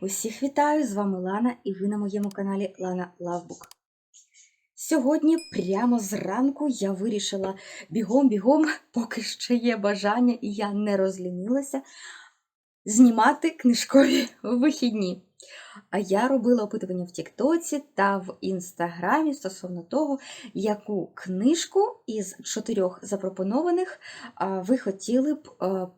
Усіх вітаю! З вами Лана і ви на моєму каналі Лана Лавбук. Сьогодні, прямо зранку, я вирішила бігом-бігом, поки ще є бажання, і я не розлінилася, знімати книжкові вихідні. А я робила опитування в Тіктоці та в Інстаграмі стосовно того, яку книжку із чотирьох запропонованих ви хотіли б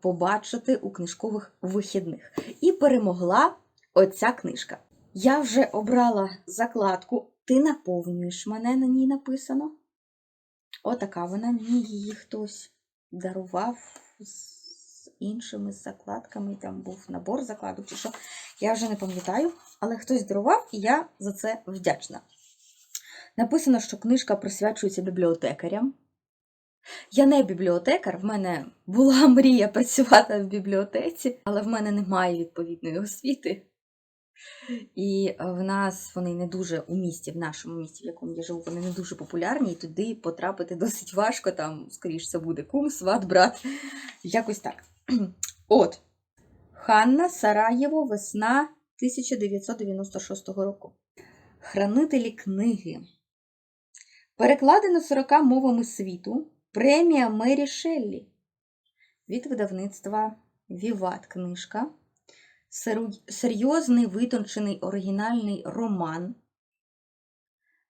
побачити у книжкових вихідних. І перемогла оця книжка. Я вже обрала закладку. Ти наповнюєш мене на ній написано. Отака вона, мені її хтось дарував з іншими закладками. Там був набор закладок чи що. Я вже не пам'ятаю, але хтось дарував, і я за це вдячна. Написано, що книжка присвячується бібліотекарям. Я не бібліотекар, в мене була мрія працювати в бібліотеці, але в мене немає відповідної освіти. І е, в нас вони не дуже у місті, в нашому місті, в якому я живу, вони не дуже популярні, і туди потрапити досить важко. Там, скоріш, це буде кум, сват, брат. Якось так. От. Ханна Сараєво, весна 1996 року. Хранителі книги. Перекладено 40 мовами світу. Премія Мері Шеллі. Від видавництва Віват книжка. Серйозний витончений оригінальний роман.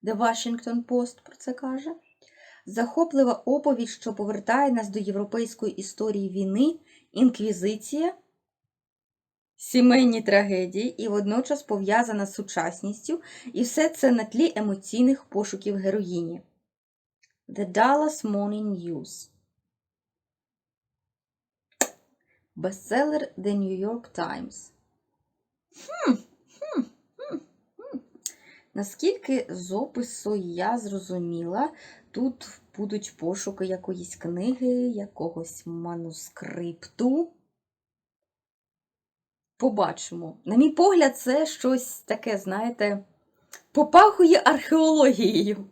The Washington Post про це каже. Захоплива оповідь, що повертає нас до європейської історії війни, інквізиція, сімейні трагедії і водночас пов'язана з сучасністю, і все це на тлі емоційних пошуків героїні. The Dallas Morning News. Бестселер The New York Times. Хм, хм, хм, хм. Наскільки з опису я зрозуміла, тут будуть пошуки якоїсь книги, якогось манускрипту. Побачимо. На мій погляд, це щось таке, знаєте, попахує археологією.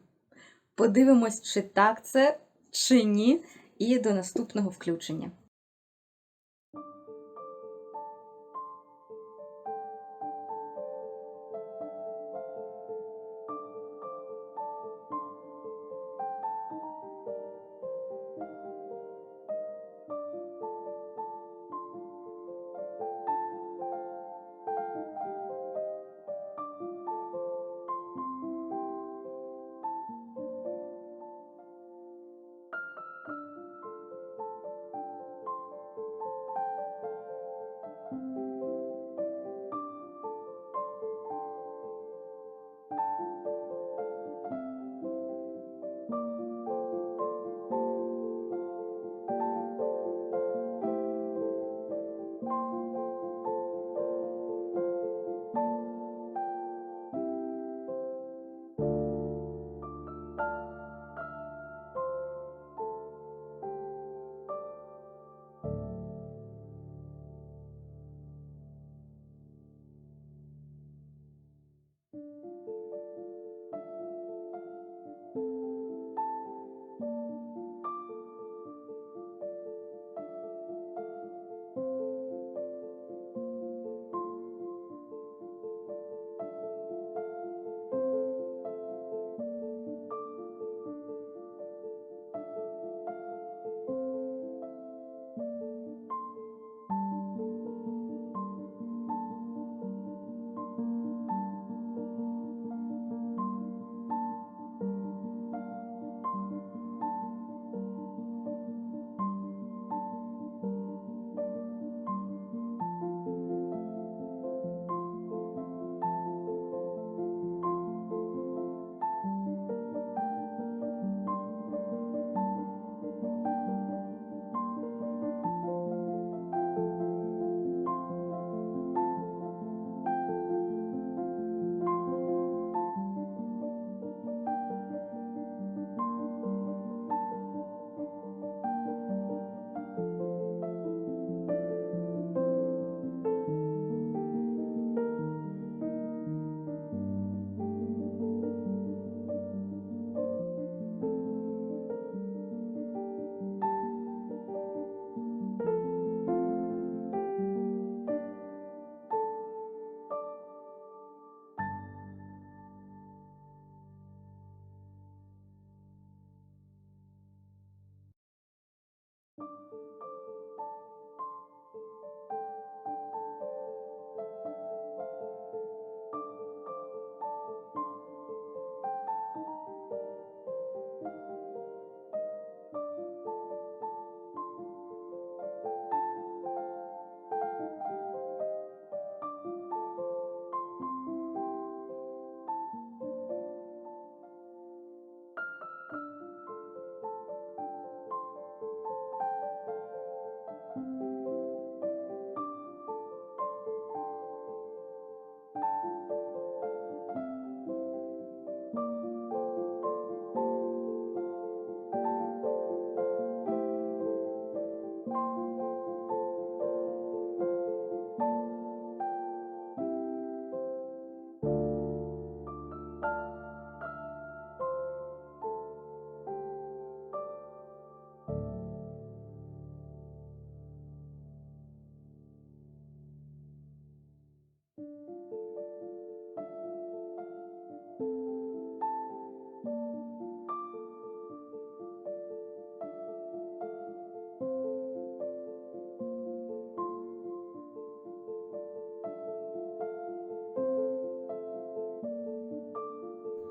Подивимось, чи так це, чи ні, і до наступного включення.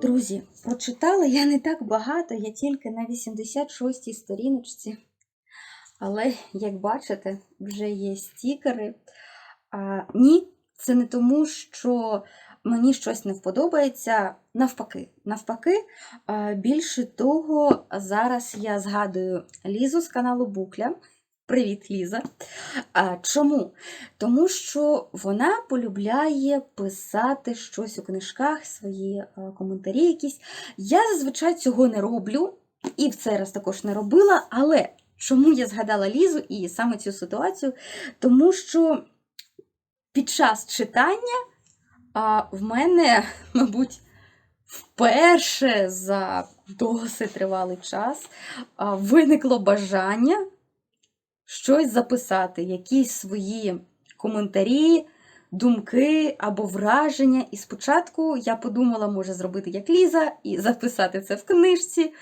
Друзі, прочитала я не так багато, я тільки на 86-й сторіночці. Але, як бачите, вже є стікери. А, ні, це не тому, що мені щось не вподобається. Навпаки, навпаки, більше того, зараз я згадую Лізу з каналу Букля. Привіт, Ліза. А, чому? Тому що вона полюбляє писати щось у книжках, свої коментарі якісь. Я зазвичай цього не роблю, і в цей раз також не робила, але чому я згадала Лізу і саме цю ситуацію? Тому що під час читання а, в мене, мабуть, вперше за досить тривалий час виникло бажання щось записати, якісь свої коментарі, думки або враження. І спочатку я подумала, може зробити як Ліза і записати це в книжці.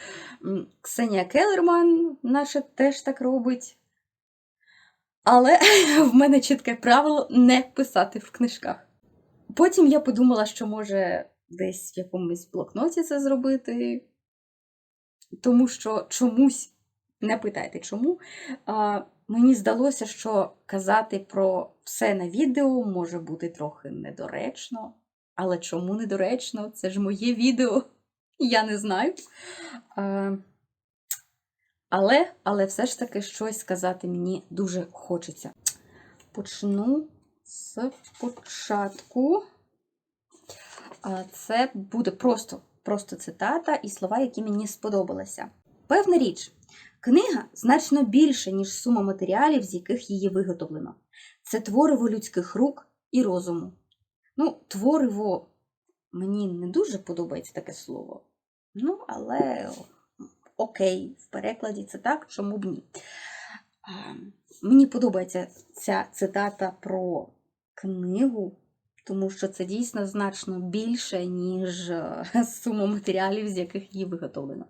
Ксенія Келерман наша теж так робить. Але в мене чітке правило не писати в книжках. Потім я подумала, що може десь в якомусь блокноті це зробити, тому що чомусь, не питайте чому, мені здалося, що казати про все на відео може бути трохи недоречно. Але чому недоречно? Це ж моє відео, я не знаю. Але, але все ж таки щось сказати мені дуже хочеться. Почну з початку. Це буде просто, просто цитата і слова, які мені сподобалися. Певна річ, книга значно більше, ніж сума матеріалів, з яких її виготовлено. Це твориво людських рук і розуму. Ну, твориво мені не дуже подобається таке слово. Ну, але окей, в перекладі це так, чому б ні. Мені подобається ця цитата про книгу, тому що це дійсно значно більше, ніж е, сума матеріалів, з яких її виготовлено.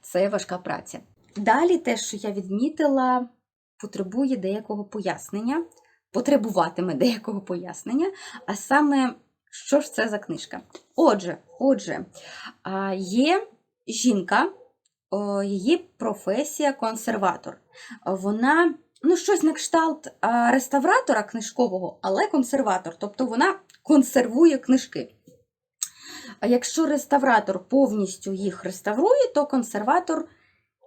Це важка праця. Далі те, що я відмітила, потребує деякого пояснення, потребуватиме деякого пояснення, а саме, що ж це за книжка? Отже, отже, є жінка, її професія консерватор. Вона ну, щось на кшталт реставратора книжкового, але консерватор. Тобто вона консервує книжки. Якщо реставратор повністю їх реставрує, то консерватор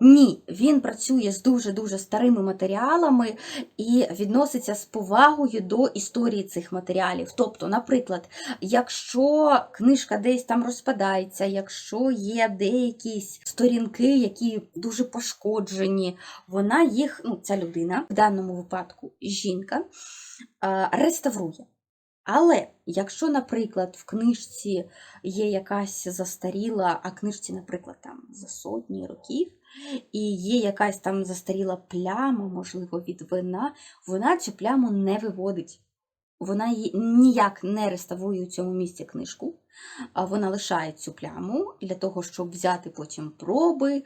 ні. Він працює з дуже-дуже старими матеріалами і відноситься з повагою до історії цих матеріалів. Тобто, наприклад, якщо книжка десь там розпадається, якщо є деякі сторінки, які дуже пошкоджені, вона їх, ну, ця людина, в даному випадку жінка, е, реставрує. Але якщо, наприклад, в книжці є якась застаріла, а книжці, наприклад, там за сотні років, і є якась там застаріла пляма, можливо, від вина, вона цю пляму не виводить. Вона її ніяк не реставрує у цьому місці книжку, вона лишає цю пляму для того, щоб взяти потім проби,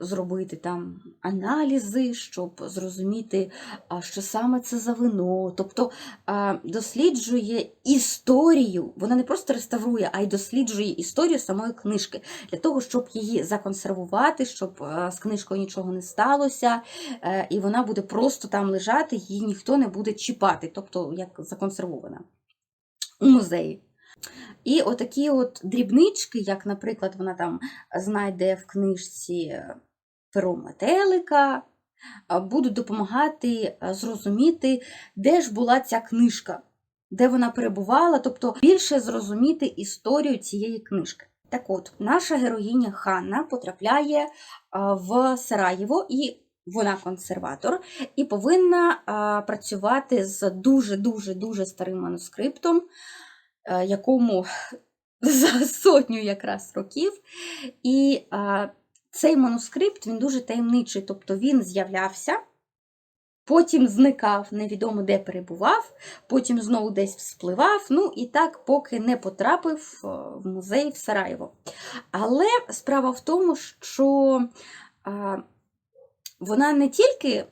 зробити там аналізи, щоб зрозуміти, що саме це за вино. Тобто досліджує історію, вона не просто реставрує, а й досліджує історію самої книжки для того, щоб її законсервувати, щоб з книжкою нічого не сталося, е, і вона буде просто там лежати, її ніхто не буде чіпати, тобто як законсервована у музеї. І отакі от дрібнички, як, наприклад, вона там знайде в книжці перо метелика, будуть допомагати зрозуміти, де ж була ця книжка, де вона перебувала, тобто більше зрозуміти історію цієї книжки. Так от, наша героїня Ханна потрапляє в Сараєво і. Вона консерватор і повинна працювати з дуже-дуже дуже старим манускриптом, якому за сотню якраз років. І а, цей манускрипт він дуже таємничий, тобто він з'являвся, потім зникав, невідомо де перебував, потім знову десь вспливав, ну і так, поки не потрапив в музей в Сараєво. Але справа в тому, що. А, вона не тільки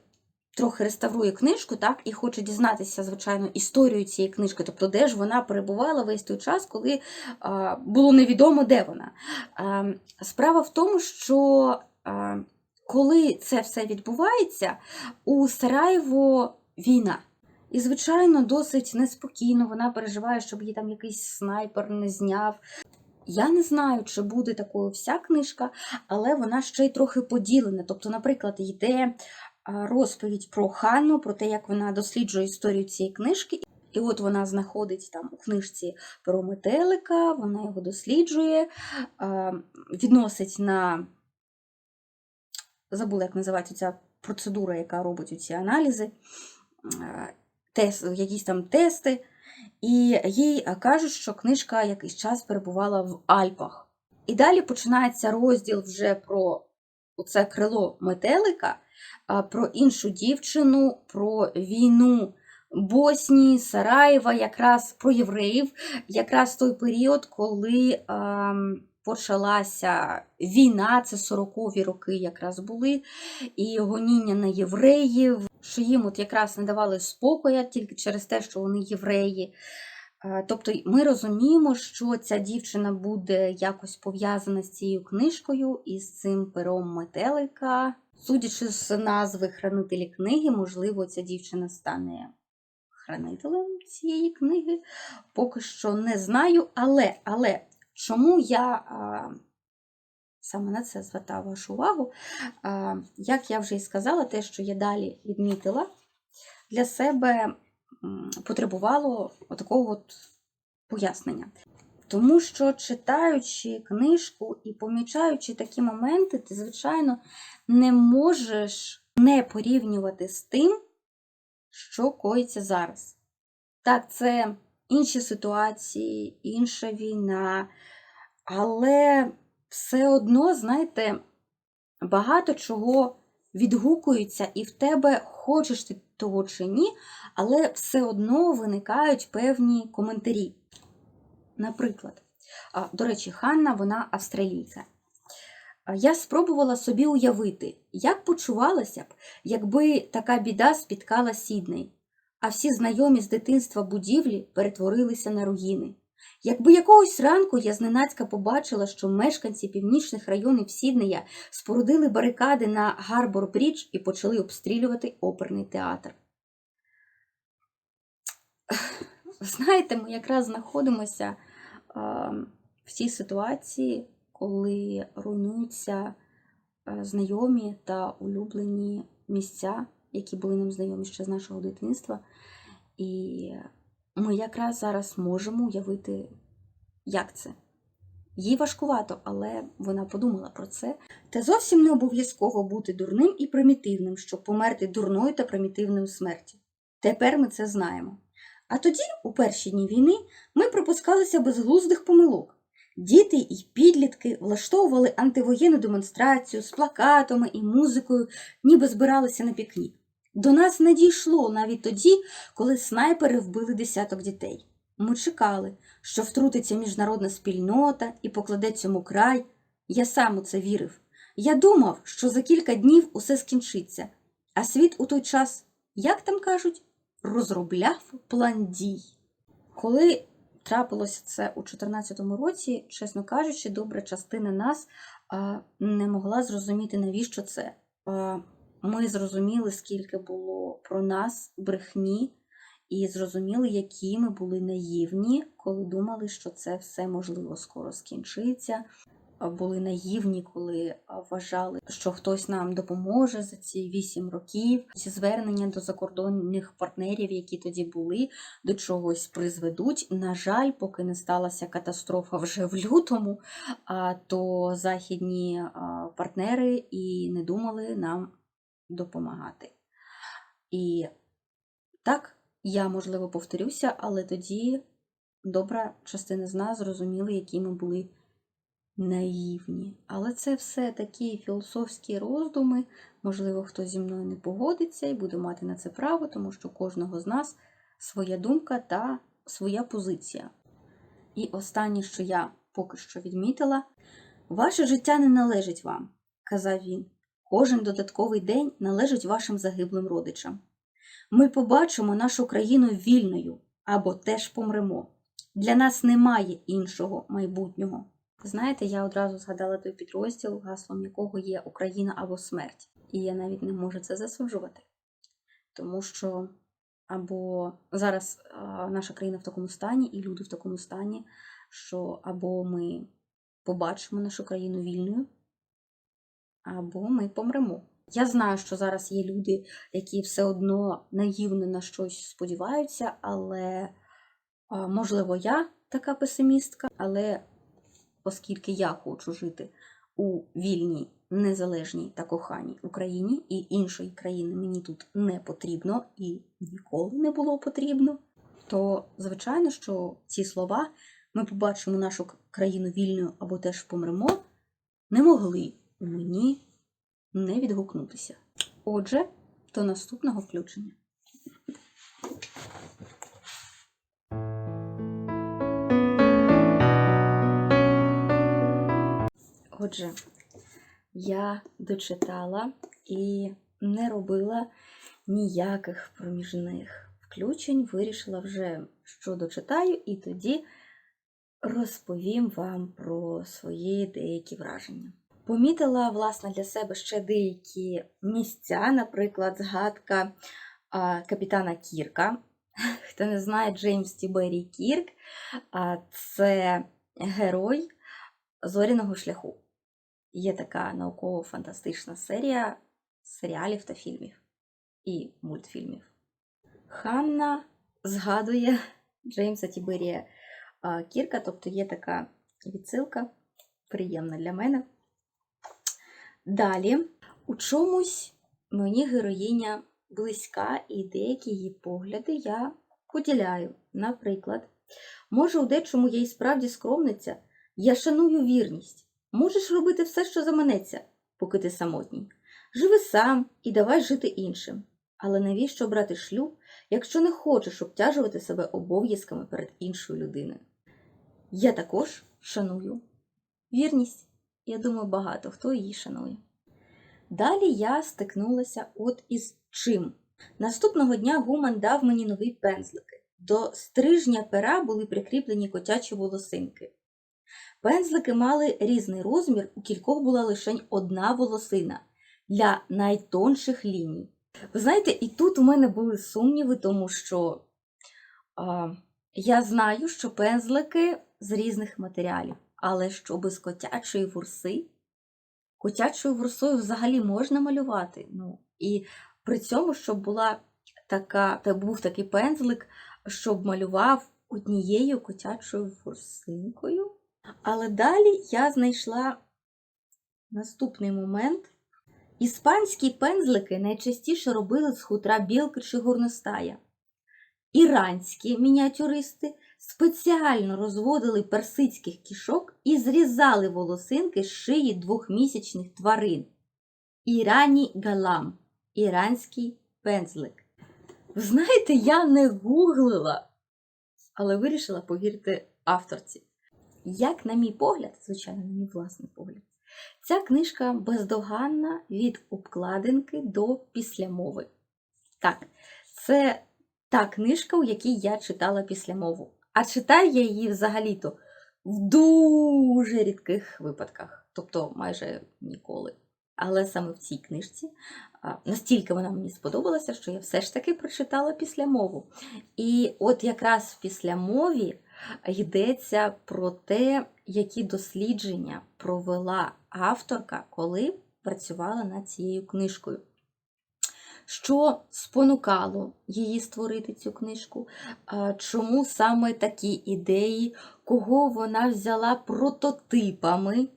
трохи реставрує книжку, так, і хоче дізнатися, звичайно, історію цієї книжки, тобто, де ж вона перебувала весь той час, коли а, було невідомо, де вона. А, справа в тому, що а, коли це все відбувається, у Сараєво війна. І, звичайно, досить неспокійно вона переживає, щоб її там якийсь снайпер не зняв. Я не знаю, чи буде такою вся книжка, але вона ще й трохи поділена. Тобто, наприклад, йде розповідь про Ханну, про те, як вона досліджує історію цієї книжки. І от вона знаходить там у книжці про метелика, вона його досліджує, відносить на забула, як називається ця процедура, яка робить ці аналізи, тест, якісь там тести. І їй кажуть, що книжка якийсь час перебувала в Альпах. І далі починається розділ вже про це крило метелика, про іншу дівчину, про війну Боснії, Сараєва, якраз про євреїв, якраз той період, коли почалася війна, це 40-ві роки якраз були, і гоніння на євреїв, що їм от якраз не давали спокоя тільки через те, що вони євреї. Е, Тобто ми розуміємо, що ця дівчина буде якось пов'язана з цією книжкою і з цим пером метелика. Судячи з назви хранителі книги, можливо, ця дівчина стане хранителем цієї книги. Поки що не знаю, але, але чому я а, саме на це звертаю вашу увагу? А, як я вже і сказала, те, що я далі відмітила, для себе потребувало такого от пояснення. Тому що, читаючи книжку і помічаючи такі моменти, ти, звичайно, не можеш не порівнювати з тим, що коїться зараз. Так, це інші ситуації, інша війна, але все одно, знаєте, багато чого відгукується, і в тебе хочеш ти того чи ні, але все одно виникають певні коментарі. Наприклад, до речі, Ханна, вона австралійка. Я спробувала собі уявити, як почувалася б, якби така біда спіткала Сідней, а всі знайомі з дитинства будівлі перетворилися на руїни. Якби якогось ранку я зненацька побачила, що мешканці північних районів Сіднея спорудили барикади на Гарбор Брідж і почали обстрілювати оперний театр. Знаєте, ми якраз знаходимося в цій ситуації, коли руйнуються знайомі та улюблені місця, які були нам знайомі ще з нашого дитинства. І ми якраз зараз можемо уявити, як це. Їй важкувато, але вона подумала про це. Та зовсім не обов'язково бути дурним і примітивним, щоб померти дурною та примітивною смертю. Тепер ми це знаємо. А тоді, у перші дні війни, ми припускалися безглуздих помилок. Діти і підлітки влаштовували антивоєнну демонстрацію з плакатами і музикою, ніби збиралися на пікнік. До нас не дійшло навіть тоді, коли снайпери вбили десяток дітей. Ми чекали, що втрутиться міжнародна спільнота і покладе цьому край. Я сам у це вірив. Я думав, що за кілька днів усе скінчиться, а світ у той час, як там кажуть, розробляв план дій. Коли трапилося це у 2014 році, чесно кажучи, добра частина нас а, не могла зрозуміти, навіщо це. А, ми зрозуміли, скільки було про нас брехні, і зрозуміли, які ми були наївні, коли думали, що це все можливо скоро скінчиться. Були наївні, коли вважали, що хтось нам допоможе за ці вісім років. Ці звернення до закордонних партнерів, які тоді були, до чогось призведуть. На жаль, поки не сталася катастрофа вже в лютому, то західні партнери і не думали нам допомагати. І так, я, можливо, повторюся, але тоді добра частина з нас зрозуміли, які ми були наївні. Але це все такі філософські роздуми. Можливо, хтось зі мною не погодиться і буде мати на це право, тому що кожного з нас своя думка та своя позиція. І останнє, що я поки що відмітила, ваше життя не належить вам, казав він. Кожен додатковий день належить вашим загиблим родичам. Ми побачимо нашу країну вільною або теж помремо. Для нас немає іншого майбутнього. Знаєте, я одразу згадала той підрозділ, гаслом якого є Україна або смерть. І я навіть не можу це засуджувати. Тому що або зараз наша країна в такому стані, і люди в такому стані, що або ми побачимо нашу країну вільною, або ми помремо. Я знаю, що зараз є люди, які все одно наївно на щось сподіваються, але можливо я така песимістка, але оскільки я хочу жити у вільній, незалежній та коханій Україні, і іншої країни мені тут не потрібно і ніколи не було потрібно, то звичайно, що ці слова ми побачимо нашу країну вільною або теж помремо, не могли мені не відгукнутися. Отже, до наступного включення. Отже, я дочитала і не робила ніяких проміжних включень. Вирішила вже, що дочитаю, і тоді розповім вам про свої деякі враження. Помітила, власне, для себе ще деякі місця, наприклад, згадка капітана Кірка. Хто не знає, Джеймс Тібері Кірк це герой зоряного шляху. Є така науково-фантастична серія серіалів та фільмів і мультфільмів. Ханна згадує Джеймса Тіберія Кірка, тобто є така відсилка, приємна для мене. Далі, у чомусь мені героїня близька, і деякі її погляди я поділяю. Наприклад, може, у дечому я і справді скромниця, я шаную вірність. Можеш робити все, що заманеться, поки ти самотній. Живи сам і давай жити іншим. Але навіщо брати шлюб, якщо не хочеш обтяжувати себе обов'язками перед іншою людиною? Я також шаную вірність. Я думаю, багато хто її шанує. Далі я стикнулася от із чим. Наступного дня Гуман дав мені нові пензлики. До стрижня пера були прикріплені котячі волосинки. Пензлики мали різний розмір, у кількох була лише одна волосина для найтонших ліній. Ви знаєте, і тут у мене були сумніви, тому що а, я знаю, що пензлики з різних матеріалів, але що без котячої вурси, котячою вурсою взагалі можна малювати. Ну, і при цьому, щоб була така, та був такий пензлик, щоб малював однією котячою ворсинкою. Але далі я знайшла наступний момент. Іспанські пензлики найчастіше робили з хутра білки чи горностая. Іранські мініатюристи спеціально розводили персидських кішок і зрізали волосинки з шиї двохмісячних тварин. Ірані галам іранський пензлик. Знаєте, я не гуглила, але вирішила повірити авторці. Як, на мій погляд, звичайно, на мій власний погляд, ця книжка бездоганна від обкладинки до післямови. Так, це та книжка, у якій я читала післямову. А читаю я її взагалі-то в дуже рідких випадках, тобто майже ніколи. Але саме в цій книжці настільки вона мені сподобалася, що я все ж таки прочитала післямову. І от якраз в післямові йдеться про те, які дослідження провела авторка, коли працювала над цією книжкою. Що спонукало її створити цю книжку? Чому саме такі ідеї, кого вона взяла прототипами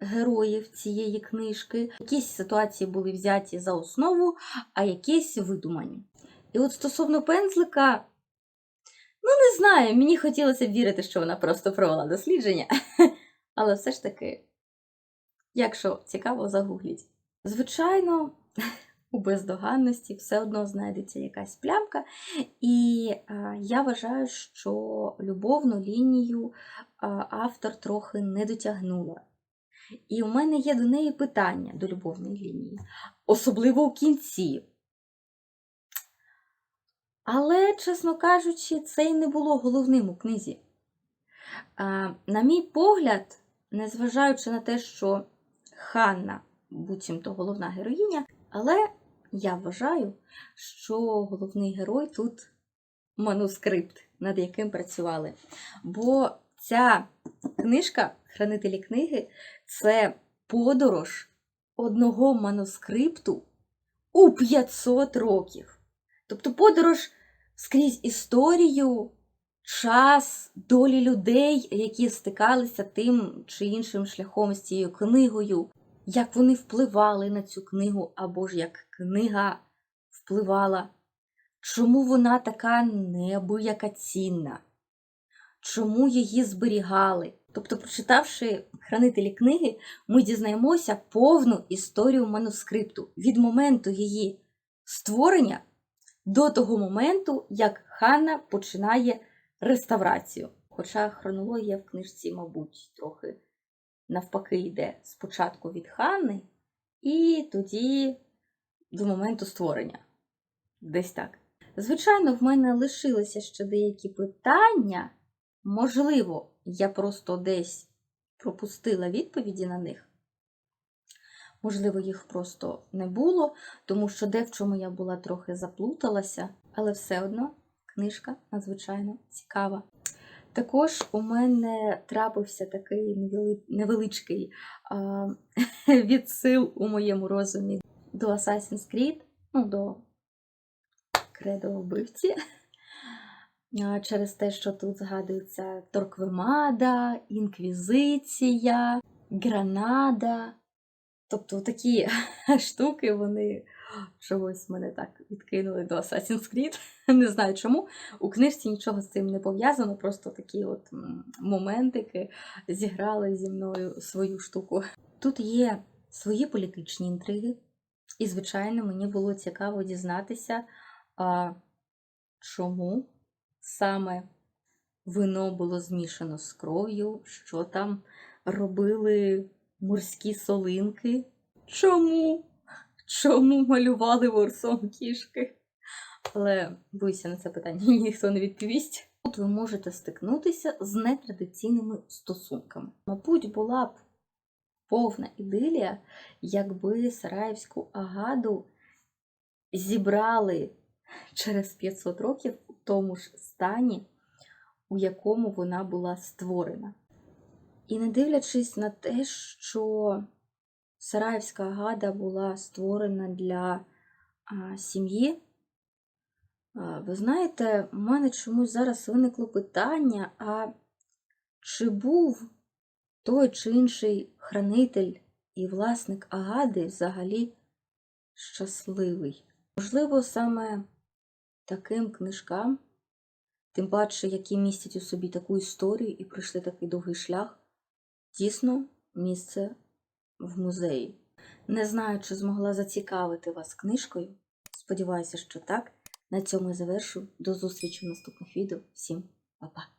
героїв цієї книжки? Якісь ситуації були взяті за основу, а якісь видумані. І от стосовно пензлика, ну не знаю, мені хотілося б вірити, що вона просто провела дослідження. Але все ж таки, якщо цікаво, загугліть. Звичайно, у бездоганності все одно знайдеться якась плямка. І а, я вважаю, що любовну лінію а, автор трохи не дотягнула. І у мене є до неї питання до любовної лінії, особливо у кінці. Але, чесно кажучи, це й не було головним у книзі. А, на мій погляд, незважаючи на те, що Ханна, буцімто головна героїня, але я вважаю, що головний герой тут манускрипт, над яким працювали. Бо ця книжка, Хранителі книги, це подорож одного манускрипту у 500 років. Тобто подорож скрізь історію, час, долі людей, які стикалися тим чи іншим шляхом з цією книгою, як вони впливали на цю книгу, або ж як книга впливала. Чому вона така неабияка цінна? Чому її зберігали? Тобто, прочитавши хранителі книги, ми дізнаємося повну історію манускрипту від моменту її створення до того моменту, як Ханна починає реставрацію. Хоча хронологія в книжці, мабуть, трохи навпаки йде спочатку від Ханни і тоді до моменту створення. Десь так. Звичайно, в мене лишилися ще деякі питання. Можливо, я просто десь пропустила відповіді на них. Можливо, їх просто не було, тому що де в чому я була трохи заплуталася, але все одно книжка надзвичайно цікава. Також у мене трапився такий невеличкий відсил у моєму розумі до Assassin's Creed, ну, до кредо вбивці. Через те, що тут згадується Торквемада, Інквізиція, Гранада. Тобто такі штуки вони чогось мене так відкинули до Assassin's Creed. Не знаю чому. У книжці нічого з цим не пов'язано, просто такі от моментики зіграли зі мною свою штуку. Тут є свої політичні інтриги, і, звичайно, мені було цікаво дізнатися, а, чому саме вино було змішано з кров'ю, що там робили морські солинки. Чому? Чому малювали ворсом кішки? Але боюся на це питання ніхто не відповість. Тут ви можете стикнутися з нетрадиційними стосунками. Мабуть, була б повна ідилія, якби Сараївську агаду зібрали через 500 років у тому ж стані, у якому вона була створена. І не дивлячись на те, що Сараївська гада була створена для сім'ї, ви знаєте, у мене чомусь зараз виникло питання: а чи був той чи інший хранитель і власник Агади взагалі щасливий? Можливо, саме таким книжкам, тим паче, які містять у собі таку історію і пройшли такий довгий шлях, дійсно місце в музеї. Не знаю, чи змогла зацікавити вас книжкою. Сподіваюся, що так. На цьому я завершу. До зустрічі в наступних відео. Всім па-па!